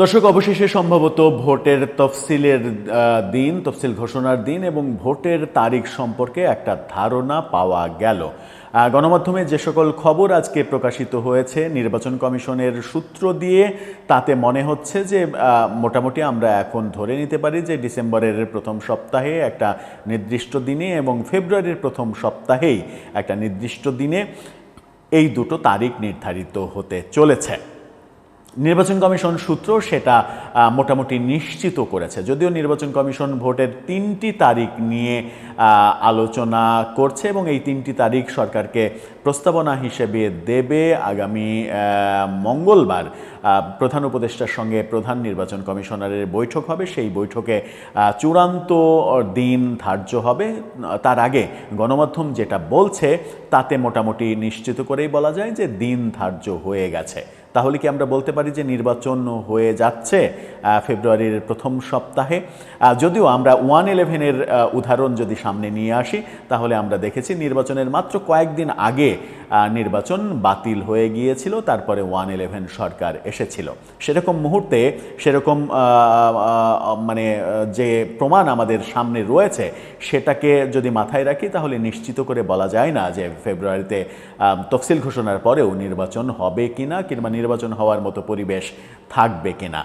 দর্শক, অবশেষে সম্ভবত ভোটের তফসিলের দিন, তফসিল ঘোষণার দিন এবং ভোটের তারিখ সম্পর্কে একটা ধারণা পাওয়া গেল। গণমাধ্যমে যে সকল খবর আজকে প্রকাশিত হয়েছে, নির্বাচন কমিশনের সূত্র দিয়ে, তাতে মনে হচ্ছে যে মোটামুটি আমরা এখন ধরে নিতে পারি যে ডিসেম্বরের প্রথম সপ্তাহে একটা নির্দিষ্ট দিনে এবং ফেব্রুয়ারির প্রথম সপ্তাহেই একটা নির্দিষ্ট দিনে এই দুটো তারিখ নির্ধারিত হতে চলেছে। নির্বাচন কমিশন সূত্র সেটা মোটামুটি নিশ্চিত করেছে। যদিও নির্বাচন কমিশন ভোটের তিনটি তারিখ নিয়ে আলোচনা করছে এবং এই তিনটি তারিখ সরকারকে প্রস্তাবনা হিসেবে দেবে আগামী মঙ্গলবার। প্রধান উপদেষ্টার সঙ্গে প্রধান নির্বাচন কমিশনারের বৈঠক হবে। সেই বৈঠকে চূড়ান্ত দিন ধার্য হবে। তার আগে গণমাধ্যম যেটা বলছে, তাতে মোটামুটি নিশ্চিত করেই বলা যায় যে দিন ধার্য হয়ে গেছে। তাহলে কি আমরা বলতে পারি যে নির্বাচন হয়ে যাচ্ছে ফেব্রুয়ারির প্রথম সপ্তাহে? যদিও আমরা ওয়ান ইলেভেনের উদাহরণ যদি সামনে নিয়ে আসি, তাহলে আমরা দেখেছি নির্বাচনের মাত্র কয়েকদিন আগে নির্বাচন বাতিল হয়ে গিয়েছিল, তারপরে ওয়ান ইলেভেন সরকার এসেছিল। সেরকম মুহূর্তে, সেরকম মানে যে প্রমাণ আমাদের সামনে রয়েছে, সেটাকে যদি মাথায় রাখি, তাহলে নিশ্চিত করে বলা যায় না যে ফেব্রুয়ারিতে তফসিল ঘোষণার পরেও নির্বাচন হবে কি না কিংবা নির্বাচন হওয়ার মতো পরিবেশ থাকবে কিনা।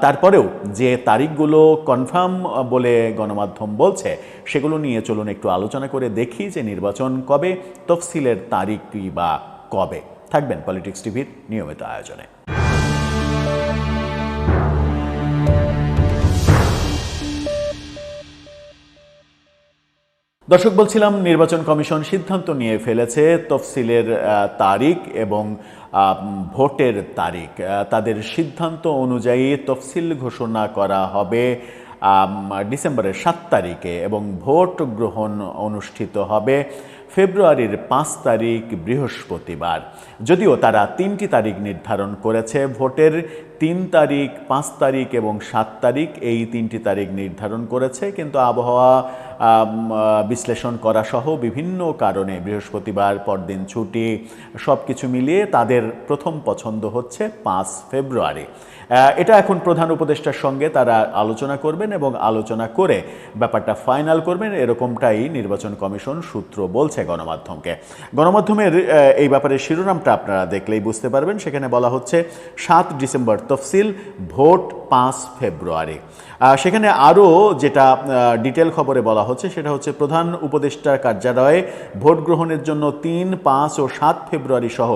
তারপরেও যে তারিখগুলো কনফার্ম বলে গণমাধ্যম বলছে, সেগুলো নিয়ে চলুন একটু আলোচনা করে দেখি যে নির্বাচন কবে, তফসিলের তারিখটি বা কবে। থাকবেন পলিটিক্স টিভির নিয়মিত আয়োজনে। দর্শক, বলছিলাম নির্বাচন কমিশন সিদ্ধান্ত নিয়ে ফেলেছে, তফসিলের তারিখ এবং ভোটের তারিখ। তাদের সিদ্ধান্ত অনুযায়ী তফসিল ঘোষণা করা হবে ডিসেম্বরের সাত তারিখে এবং ভোট গ্রহণ অনুষ্ঠিত হবে ফেব্রুয়ারির পাঁচ তারিখ বৃহস্পতিবার। যদিও তারা তিনটি তারিখ নির্ধারণ করেছে, ভোটের তিন তারিখ, পাঁচ তারিখ এবং সাত তারিখ এই তিনটি তারিখ নির্ধারণ করেছে, কিন্তু আবহাওয়া বিশ্লেষণ করা সহ বিভিন্ন কারণে বৃহস্পতিবার পরদিন ছুটি সব কিছু মিলিয়ে তাদের প্রথম পছন্দ হচ্ছে পাঁচ ফেব্রুয়ারি। এটা এখন প্রধান উপদেষ্টার সঙ্গে তারা আলোচনা করবেন এবং আলোচনা করে ব্যাপারটা ফাইনাল করবেন, এরকমটাই নির্বাচন কমিশন সূত্র বলছে। গণমাধ্যমকে। গণমাধ্যমের এই ব্যাপারে শিরোনামটা আপনারা দেখলেই বুঝতে পারবেন। সেখানে বলা হচ্ছে, সাত ডিসেম্বর তফসিল, ভোট পাঁচ ফেব্রুয়ারি। সেখানে আরও যেটা ডিটেল খবরে বলা হচ্ছে, সেটা হচ্ছে প্রধান উপদেষ্টার কার্যালয়ে ভোট গ্রহণের জন্য তিন, পাঁচ ও সাত ফেব্রুয়ারি সহ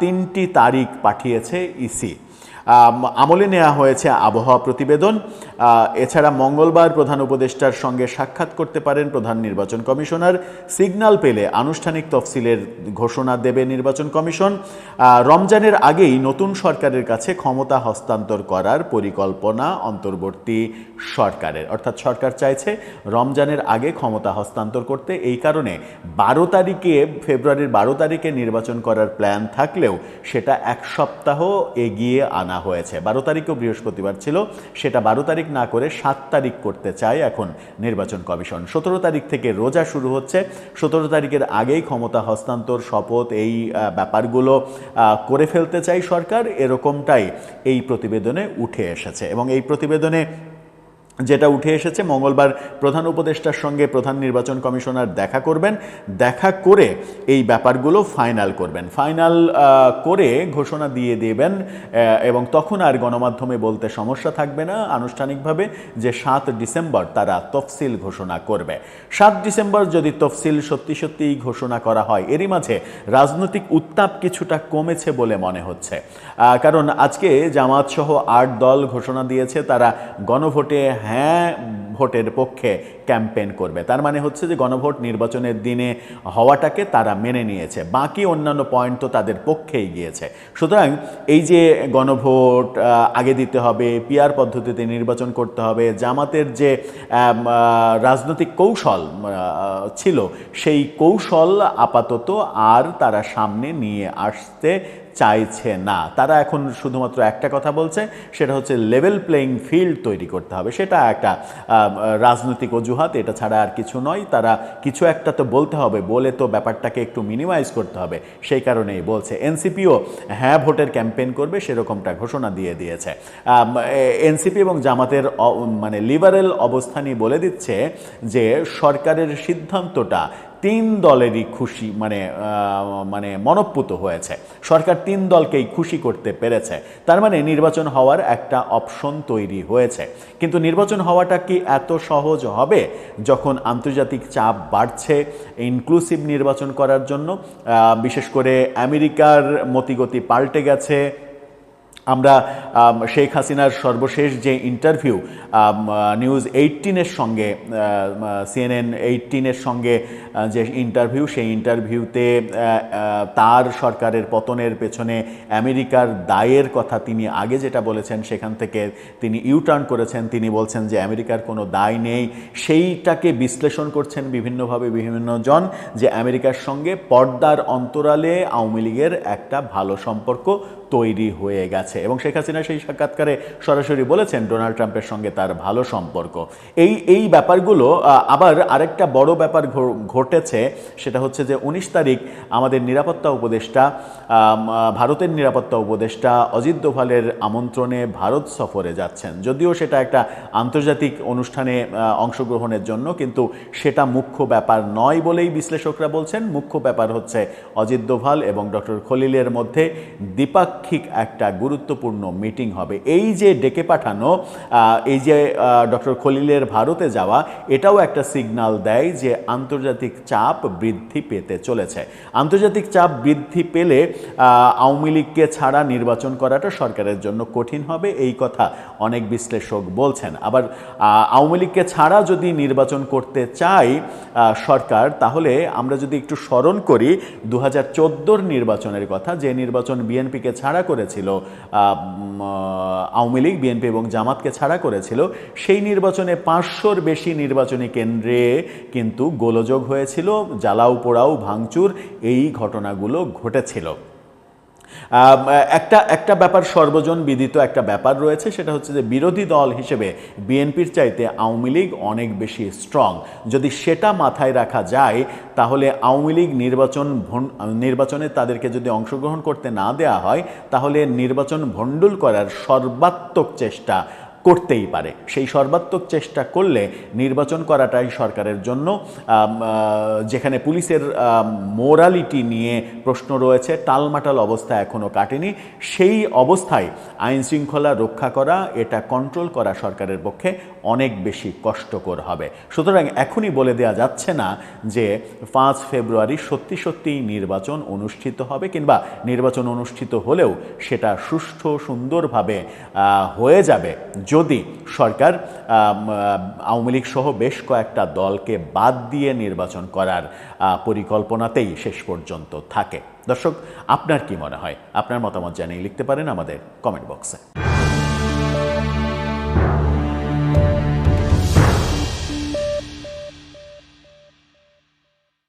তিনটি তারিখ পাঠিয়েছে ইসি। আমলে নেওয়া হয়েছে আবহাওয়া প্রতিবেদন। এছাড়া মঙ্গলবার প্রধান উপদেষ্টার সঙ্গে সাক্ষাৎ করতে পারেন প্রধান নির্বাচন কমিশনার। সিগন্যাল পেলে আনুষ্ঠানিক তফসিলের ঘোষণা দেবে নির্বাচন কমিশন। রমজানের আগেই নতুন সরকারের কাছে ক্ষমতা হস্তান্তর করার পরিকল্পনা অন্তর্বর্তী সরকারের। অর্থাৎ সরকার চাইছে রমজানের আগে ক্ষমতা হস্তান্তর করতে। এই কারণে বারো তারিখে, ফেব্রুয়ারির বারো তারিখে নির্বাচন করার প্ল্যান থাকলেও সেটা এক সপ্তাহ এগিয়ে আনা হয়েছে। বারো তারিখও বৃহস্পতিবার ছিল। সেটা বারো তারিখ না করে সাত তারিখ করতে চায় এখন নির্বাচন কমিশন। সতেরো তারিখ থেকে রোজা শুরু হচ্ছে। সতেরো তারিখের আগেই ক্ষমতা হস্তান্তর শপথ এই ব্যাপারগুলো করে ফেলতে চাই সরকার। এরকমটাই এই প্রতিবেদনে উঠে এসেছে। এবং এই প্রতিবেদনে যেটা উঠে এসেছে, মঙ্গলবার প্রধান উপদেষ্টার সঙ্গে প্রধান নির্বাচন কমিশনার দেখা করবেন। দেখা করে এই ব্যাপারগুলো ফাইনাল করবেন। ফাইনাল করে ঘোষণা দিয়ে দেবেন এবং তখন আর গণমাধ্যমে বলতে সমস্যা থাকবে না। আনুষ্ঠানিকভাবে যে সাত ডিসেম্বর তারা তফসিল ঘোষণা করবে। সাত ডিসেম্বর যদি তফসিল সত্যি সত্যিই ঘোষণা করা হয়, এরই মাঝে রাজনৈতিক উত্তাপ কিছুটা কমেছে বলে মনে হচ্ছে। কারণ আজকে জামাত সহ আট দল ঘোষণা দিয়েছে, তারা গণভোটে হ্যাঁ ভোটের পক্ষে ক্যাম্পেইন করবে। তার মানে হচ্ছে যে গণভোট নির্বাচনের দিনে হওয়াটাকে তারা মেনে নিয়েছে। বাকি অন্যান্য পয়েন্ট তো তাদের পক্ষেই গিয়েছে। সুতরাং এই যে গণভোট আগে দিতে হবে পিয়ার পদ্ধতিতে নির্বাচন করতে হবে, জামাতের যে রাজনৈতিক কৌশল ছিল, সেই কৌশল আপাতত আর তারা সামনে নিয়ে আসতে চাইছে না। তারা এখন শুধুমাত্র একটা কথা বলছে, সেটা হচ্ছে লেভেল প্লেইং ফিল্ড তৈরি করতে হবে। সেটা একটা রাজনৈতিক অজুহাত, এটা ছাড়া আর কিছু নয়। তারা কিছু একটা তো বলতে হবে, বলে তো ব্যাপারটাকে একটু মিনিমাইজ করতে হবে। সেই কারণেই বলছে এনসিপিও হ্যাঁ ভোটের ক্যাম্পেইন করবে, সেরকমটা ঘোষণা দিয়ে দিয়েছে। এনসিপি এবং জামাতের মানে লিবারেল অবস্থানই বলে দিচ্ছে যে সরকারের সিদ্ধান্তটা তিন দলেরই খুশি মানে মানে মনপ্পুত হয়েছে। সরকার তিন দলকেই খুশি করতে পেরেছে। তার মানে নির্বাচন হওয়ার একটা অপশন তৈরি হয়েছে। কিন্তু নির্বাচন হওয়াটা কি এত সহজ হবে যখন আন্তর্জাতিক চাপ বাড়ছে ইনক্লুসিভ নির্বাচন করার জন্য? বিশেষ করে আমেরিকার মতিগতি পাল্টে গেছে আমরা শেখ হাসিনার সর্বশেষ যে ইন্টারভিউ নিউজ এইটিনের সঙ্গে সিএনএন এইটিনের সঙ্গে যে ইন্টারভিউ সেই ইন্টারভিউতে তার সরকারের পতনের পেছনে আমেরিকার দায়ের কথা তিনি আগে যেটা বলেছেন, সেখান থেকে তিনি ইউটার্ন করেছেন। তিনি বলছেন যে আমেরিকার কোনো দায় নেই। সেইটাকে বিশ্লেষণ করছেন বিভিন্নভাবে বিভিন্ন জন যে আমেরিকার সঙ্গে পর্দার অন্তরালে আওয়ামী লীগের একটা ভালো সম্পর্ক তৈরি হয়ে গেছে। এবং শেখ হাসিনা সেই সাক্ষাৎকারে সরাসরি বলেছেন ডোনাল্ড ট্রাম্পের সঙ্গে তার ভালো সম্পর্ক। এই এই ব্যাপারগুলো আবার আরেকটা বড় ব্যাপার ঘটেছে, সেটা হচ্ছে যে উনিশ তারিখ আমাদের নিরাপত্তা উপদেষ্টা ভারতের নিরাপত্তা উপদেষ্টা অজিত দোভালের আমন্ত্রণে ভারত সফরে যাচ্ছেন। যদিও সেটা একটা আন্তর্জাতিক অনুষ্ঠানে অংশগ্রহণের জন্য, কিন্তু সেটা মুখ্য ব্যাপার নয় বলেই বিশ্লেষকরা বলছেন। মুখ্য ব্যাপার হচ্ছে অজিত দোভাল এবং ডক্টর খলিলের মধ্যে দ্বিপাক্ষিক একটা গুরুত্বপূর্ণ মিটিং হবে। এই যে ডেকে পাঠানো এই যে ডক্টর খলিলের ভারতে যাওয়া, এটাও একটা সিগন্যাল দেয় যে আন্তর্জাতিক চাপ বৃদ্ধি পেতে চলেছে। আন্তর্জাতিক চাপ বৃদ্ধি পেলে আওয়ামী লীগকে ছাড়া নির্বাচন করাটা সরকারের জন্য কঠিন হবে, এই কথা অনেক বিশ্লেষক বলছেন। আবার আওয়ামী লীগকে ছাড়া যদি নির্বাচন করতে চাই সরকার, তাহলে আমরা যদি একটু স্মরণ করি দু হাজার নির্বাচনের কথা, যে নির্বাচন বিএনপিকে ছাড়া করেছিল আহ, আওয়ামী লীগ বিএনপি এবং জামাতকে ছাড়া করেছিল সেই নির্বাচনে পাঁচশোর বেশি নির্বাচনী কেন্দ্রে কিন্তু গোলযোগ হয়েছিল জ্বালাও পোড়াও ভাঙচুর এই ঘটনাগুলো ঘটেছিল। একটা একটা ব্যাপার সর্বজন বিদিত একটা ব্যাপার রয়েছে, সেটা হচ্ছে যে বিরোধী দল হিসেবে বিএনপির চাইতে আওয়ামী লীগ অনেক বেশি স্ট্রং যদি সেটা মাথায় রাখা যায়, তাহলে আওয়ামী লীগ নির্বাচন নির্বাচনে তাদেরকে যদি অংশগ্রহণ করতে না দেয়া হয়, তাহলে নির্বাচন ভণ্ডুল করার সর্বাত্মক চেষ্টা করতেই পারে। সেই সর্বাত্মক চেষ্টা করলে নির্বাচন করাটাই সরকারের জন্য যেখানে পুলিশের মোরালিটি নিয়ে প্রশ্ন রয়েছে, টালমাটাল অবস্থা এখনও কাটেনি। সেই অবস্থায় আইন শৃঙ্খলা রক্ষা করা, এটা কন্ট্রোল করা সরকারের পক্ষে অনেক বেশি কষ্টকর হবে। সুতরাং এখনই বলে দেওয়া যাচ্ছে না যে পাঁচ ফেব্রুয়ারি সত্যি সত্যিই নির্বাচন অনুষ্ঠিত হবে কিংবা নির্বাচন অনুষ্ঠিত হলেও সেটা সুষ্ঠু সুন্দরভাবে হয়ে যাবে। যদি সরকার আওয়ামী লীগ সহ বেশ কয়েকটা দলকে বাদ দিয়ে নির্বাচন করার পরিকল্পনাতেই শেষ পর্যন্ত থাকে। দর্শক, আপনার কি মনে হয়? আপনার মতামত জানিয়ে লিখতে পারেন আমাদের কমেন্ট বক্সে।